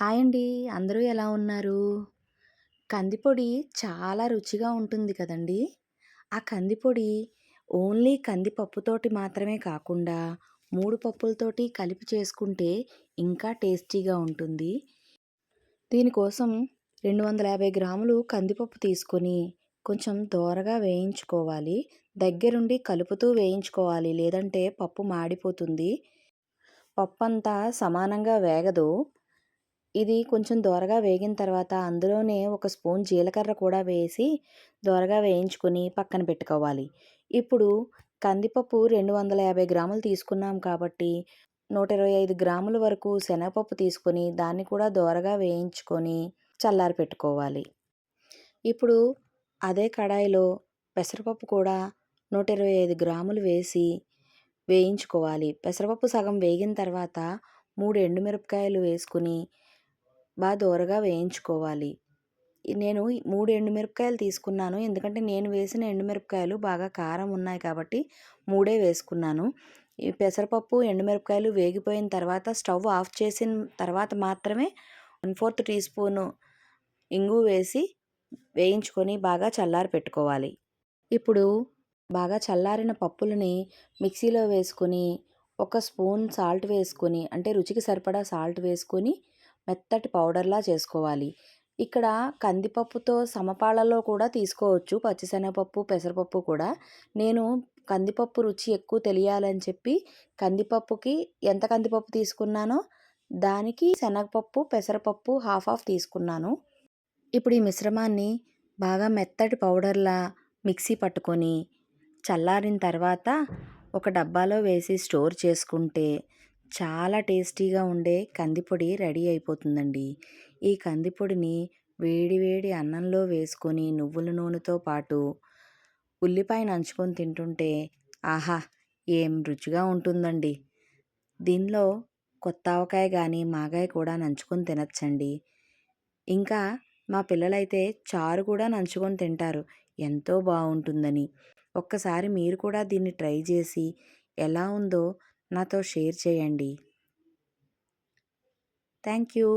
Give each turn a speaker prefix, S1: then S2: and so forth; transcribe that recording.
S1: Hi అండి. అందరూ ఎలా ఉన్నారు? కందిపొడి చాలా రుచిగా ఉంటుంది కదండి. ఆ కందిపొడి ఓన్లీ కందిపప్పుతోటి మాత్రమే కాకుండా మూడు పప్పులతోటి కలిపి చేసుకుంటే ఇంకా టేస్టీగా ఉంటుంది. దీనికోసం రెండు వందల యాభై గ్రాములు కందిపప్పు తీసుకొని కొంచెం దోరగా వేయించుకోవాలి. దగ్గరుండి కలుపుతూ వేయించుకోవాలి. లేదంటే పప్పు మాడిపోతుంది. పప్పు అంతా సమానంగా వేగదు. ఇది కొంచెం దోరగా వేగిన తర్వాత అందులోనే ఒక స్పూన్ జీలకర్ర కూడా వేసి దోరగా వేయించుకొని పక్కన పెట్టుకోవాలి. ఇప్పుడు కందిపప్పు రెండు వందల యాభై గ్రాములు తీసుకున్నాం కాబట్టి నూట ఇరవై ఐదు గ్రాముల వరకు శనగపప్పు తీసుకొని దాన్ని కూడా దోరగా వేయించుకొని చల్లారి పెట్టుకోవాలి. ఇప్పుడు అదే కడాయిలో పెసరపప్పు కూడా నూట ఇరవై ఐదు గ్రాములు వేసి వేయించుకోవాలి. పెసరపప్పు సగం వేగిన తర్వాత మూడు ఎండుమిరపకాయలు వేసుకుని బాగా దోరగా వేయించుకోవాలి. నేను మూడు ఎండుమిరపకాయలు తీసుకున్నాను. ఎందుకంటే నేను వేసిన ఎండుమిరపకాయలు బాగా కారం ఉన్నాయి కాబట్టి మూడే వేసుకున్నాను. ఈ పెసరపప్పు ఎండుమిరపకాయలు వేగిపోయిన తర్వాత స్టవ్ ఆఫ్ చేసిన తర్వాత మాత్రమే వన్ ఫోర్త్ టీ స్పూను ఇంగు వేసి వేయించుకొని బాగా చల్లారి పెట్టుకోవాలి. ఇప్పుడు బాగా చల్లారిన పప్పులని మిక్సీలో వేసుకొని ఒక స్పూన్ సాల్ట్ వేసుకొని అంటే రుచికి సరిపడా సాల్ట్ వేసుకొని మెత్తటి పౌడర్లా చేసుకోవాలి. ఇక్కడ కందిపప్పుతో సమపాళలో కూడా తీసుకోవచ్చు. పచ్చిశనగపప్పు పెసరపప్పు కూడా. నేను కందిపప్పు రుచి ఎక్కువ తెలియాలని చెప్పి కందిపప్పుకి ఎంత కందిపప్పు తీసుకున్నానో దానికి శనగపప్పు పెసరపప్పు హాఫ్ హాఫ్ తీసుకున్నాను. ఇప్పుడు ఈ మిశ్రమాన్ని బాగా మెత్తటి పౌడర్లా మిక్సీ పట్టుకొని చల్లారిన తర్వాత ఒక డబ్బాలో వేసి స్టోర్ చేసుకుంటే చాలా టేస్టీగా ఉండే కందిపొడి రెడీ అయిపోతుందండి. ఈ కందిపొడిని వేడి వేడి అన్నంలో వేసుకొని నువ్వుల నూనెతో పాటు ఉల్లిపాయ నంచుకొని తింటుంటే ఆహా! ఏం రుచిగా ఉంటుందండి. దీనిలో కొత్త ఆవకాయ కానీ మాగాయ కూడా నంచుకొని తినచ్చండి. ఇంకా మా పిల్లలైతే చారు కూడా నంచుకొని తింటారు. ఎంతో బాగుంటుందని. ఒక్కసారి మీరు కూడా దీన్ని ట్రై చేసి ఎలా ఉందో నాతో షేర్ చేయండి. Thank you.